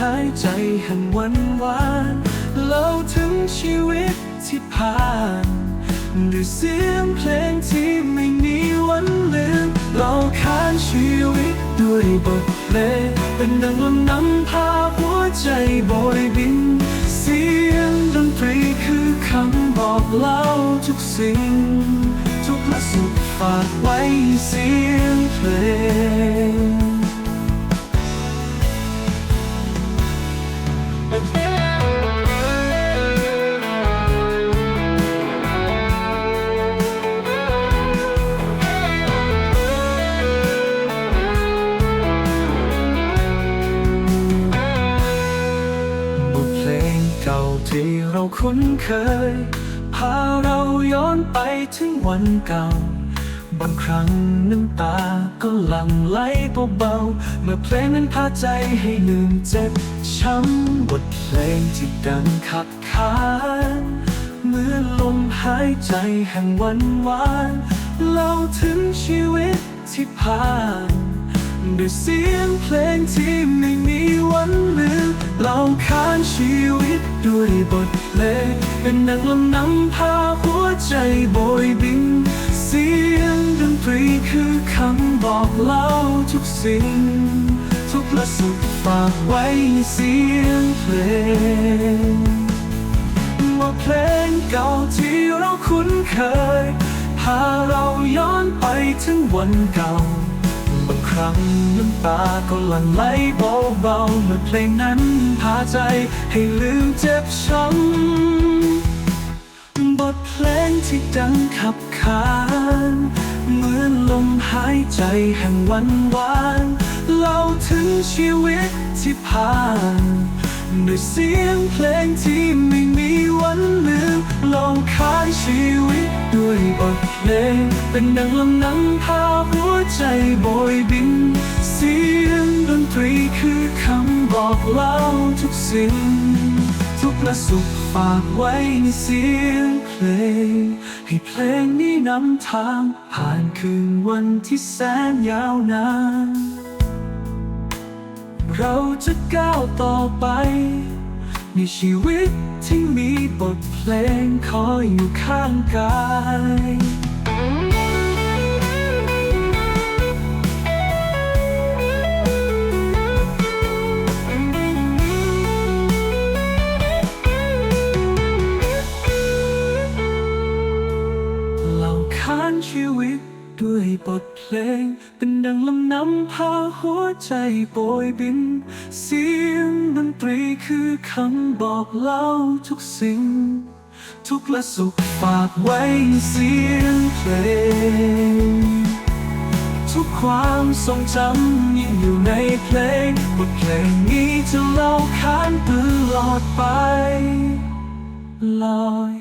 หายใจห่งวันวานเล่าถึงชีวิตที่ผ่านด้วยเสียงเพลงที่ไม่มีวันลืมเราค้านชีวิตด้วยบทเพลงเป็นดังลมนำพาหัวใจโบยบิน เสียงดนตรีคือคำบอกเล่าทุกสิ่ง ทุกละสุขฝากไว้เสียงเพลง คุ้นเคย พาเราย้อนไปถึงวันเก่า บางครั้งน้ำตาก็หลั่งไหลเบาๆ เมื่อเพลงนั้นพาใจให้ลืมเจ็บช้ำบทเพลงที่ดังขับขานเมื่อลมหายใจแห่งวันวานเล่าถึงชีวิตที่ผ่านด้วยเสียงเพลงที่ไม่มีวันลืมเราค้านชีวิต ด้วยบทเพลงเป็นนังลำนำพาหัวใจโบยบิน เสียงดนตรีคือคำบอกเล่าทุกสิ่ง ทุกละสุดฝากไว้ในเสียงเพลงว่าเพลงเก่าที่เราคุ้นเคย พาเราย้อนไปถึงวันเก่าบางครั้งน้ำตาก็หลั่งไหลเบาๆเมื่อเพลงนั้นพาใจ ให้ลืมเจ็บช้ำบทเพลงที่ดังขับขานเหมือนลมหายใจแห่งวันวานเล่าถึงชีวิตที่ผ่านด้วยเสียงเพลงที่ไม่มีวันลืมลองค้านชีวิตด้วยบทเพลงเป็นดังลำน้ำพาหัวใจโบยบินเสีย บอกเล่าทุกสิ่ง ทุกละสุขฝากไว้ในเสียงเพลง ให้เพลงนี้นำทาง ผ่านคืนวันที่แสนยาวนาน เราจะก้าวต่อไป ในชีวิตที่มีบทเพลงคอยอยู่ข้างกาย ด้วยบทเพลง เป็นดังลำน้ำพาหัวใจโบยบิน เสียงดนตรีคือคำบอกเล่าทุกสิ่ง ทุกละสุขฝากไว้เสียงเพลง ทุกความทรงจำยังอยู่ในเพลง บทเพลงนี้จะเล่าค้านตลอดไปลอย